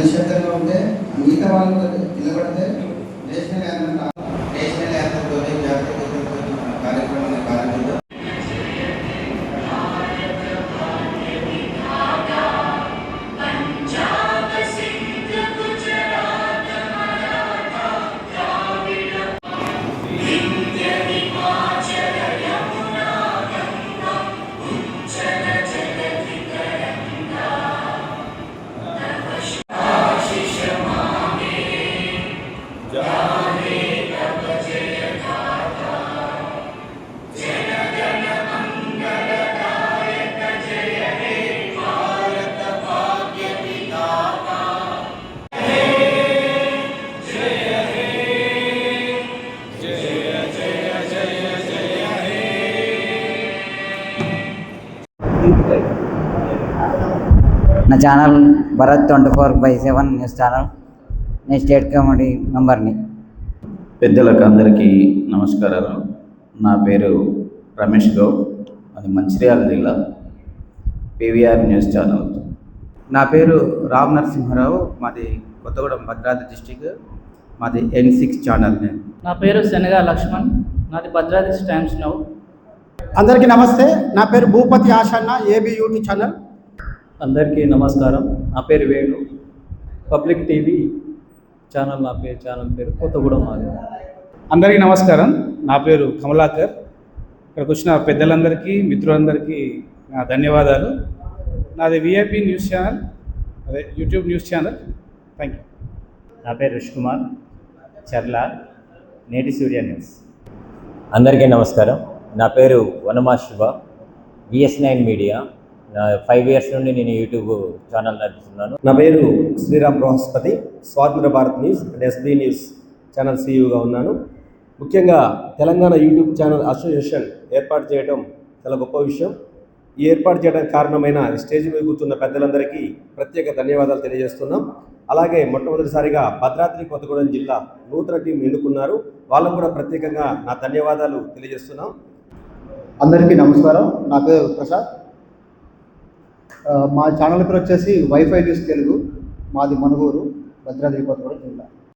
నిశ్శబ్దంగా ఉంటే మిగతా వాళ్ళు నిలబడితే నా channel Bharat twenty four by seven news channel. నేను స్టేట్ కమిటీ మెంబర్ని. పెద్దలకు అందరికీ నమస్కారాలు. నా పేరు రమేష్ గౌడ్. అది మంచిర్యాల జిల్లా పీవీఆర్ న్యూస్ ఛానల్. నా పేరు రామ్ నరసింహారావు. మాది కొత్తగూడెం భద్రాద్రి డిస్టిక్. మాది ఎన్ సిక్స్ ఛానల్ నేను. నా పేరు శనగా లక్ష్మణ్. నాది భద్రాద్రి టైమ్స్ నౌ. అందరికీ నమస్తే. నా పేరు Bhupathi Ashanna AB YouTube channel. అందరికీ నమస్కారం. నా పేరు వేణు. పబ్లిక్ టీవీ ఛానల్ నా పేరు ఛానల్ పేరు కొత్తగూడెం మాది. అందరికీ నమస్కారం. నా పేరు కమలాకర్. ఇక్కడికి వచ్చిన పెద్దలందరికీ మిత్రులందరికీ నా ధన్యవాదాలు. నాది విఐపి న్యూస్ ఛానల్ అదే YouTube news channel. Thank you. నా పేరు రుష్ కుమార్ చర్ల. నేటి సూర్య న్యూస్. అందరికీ నమస్కారం. నా పేరు Vanama Siva. VS nine media నా ఫైవ్ ఇయర్స్ నుండి నేను యూట్యూబ్ ఛానల్ నడుపుతున్నాను. నా పేరు Sriram Brihaspati. Swatantra Bharat news and SB news channel సీఈఓగా ఉన్నాను. ముఖ్యంగా తెలంగాణ యూట్యూబ్ ఛానల్ అసోసియేషన్ ఏర్పాటు చేయడం చాలా గొప్ప విషయం. ఈ ఏర్పాటు చేయడానికి కారణమైన స్టేజ్ మీద కూర్చున్న పెద్దలందరికీ ప్రత్యేక ధన్యవాదాలు తెలియజేస్తున్నాం. అలాగే మొట్టమొదటిసారిగా భద్రాద్రి కొత్తగూడెం జిల్లా నూతన టీం ఎన్నుకున్నారు. వాళ్ళకు కూడా ప్రత్యేకంగా నా ధన్యవాదాలు తెలియజేస్తున్నాం. అందరికీ నమస్కారం. నా పేరు ప్రసాద్. మా ఛానల్ పేరు వచ్చేసి వైఫై న్యూస్ తెలుగు. మాది మనుగూరు భద్రాద్రి కొత్తగూడెం జిల్లా.